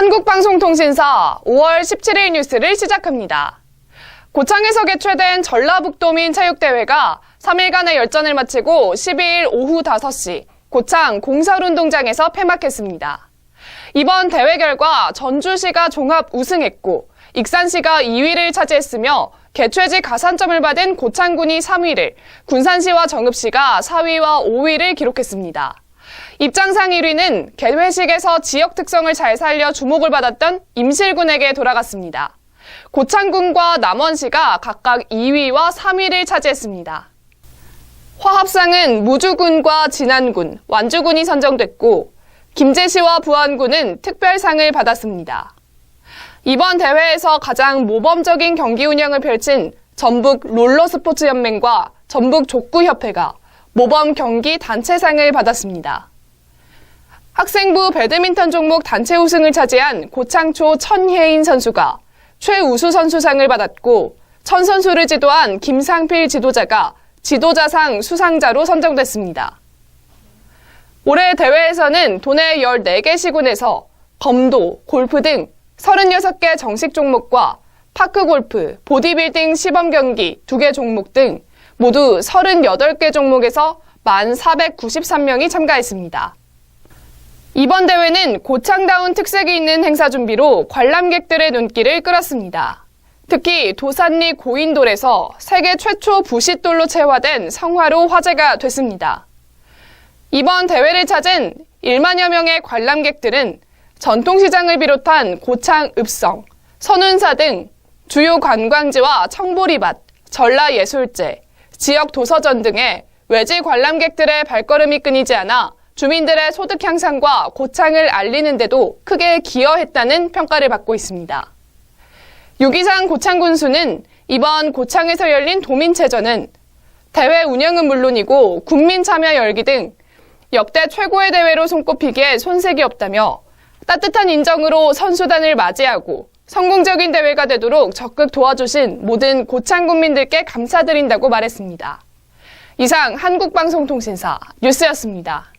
한국방송통신사 5월 17일 뉴스를 시작합니다. 고창에서 개최된 전라북도민 체육대회가 3일간의 열전을 마치고 12일 오후 5시 고창 공설운동장에서 폐막했습니다. 이번 대회 결과 전주시가 종합 우승했고 익산시가 2위를 차지했으며 개최지 가산점을 받은 고창군이 3위를, 군산시와 정읍시가 4위와 5위를 기록했습니다. 입장상 1위는 개회식에서 지역 특성을 잘 살려 주목을 받았던 임실군에게 돌아갔습니다. 고창군과 남원시가 각각 2위와 3위를 차지했습니다. 화합상은 무주군과 진안군, 완주군이 선정됐고 김제시와 부안군은 특별상을 받았습니다. 이번 대회에서 가장 모범적인 경기 운영을 펼친 전북 롤러스포츠연맹과 전북 족구협회가 모범 경기 단체상을 받았습니다. 학생부 배드민턴 종목 단체 우승을 차지한 고창초 천혜인 선수가 최우수 선수상을 받았고 천 선수를 지도한 김상필 지도자가 지도자상 수상자로 선정됐습니다. 올해 대회에서는 도내 14개 시군에서 검도, 골프 등 36개 정식 종목과 파크 골프, 보디빌딩 시범 경기 2개 종목 등 모두 38개 종목에서 1,493명이 참가했습니다. 이번 대회는 고창다운 특색이 있는 행사 준비로 관람객들의 눈길을 끌었습니다. 특히 도산리 고인돌에서 세계 최초 부싯돌로 채화된 성화로 화제가 됐습니다. 이번 대회를 찾은 1만여 명의 관람객들은 전통시장을 비롯한 고창 읍성, 선운사 등 주요 관광지와 청보리밭, 전라예술제, 지역 도서전 등의 외지 관람객들의 발걸음이 끊이지 않아 주민들의 소득 향상과 고창을 알리는데도 크게 기여했다는 평가를 받고 있습니다. 유기상 고창군수는 이번 고창에서 열린 도민체전은 대회 운영은 물론이고 국민 참여 열기 등 역대 최고의 대회로 손꼽히기에 손색이 없다며 따뜻한 인정으로 선수단을 맞이하고 성공적인 대회가 되도록 적극 도와주신 모든 고창 국민들께 감사드린다고 말했습니다. 이상 한국방송통신사 뉴스였습니다.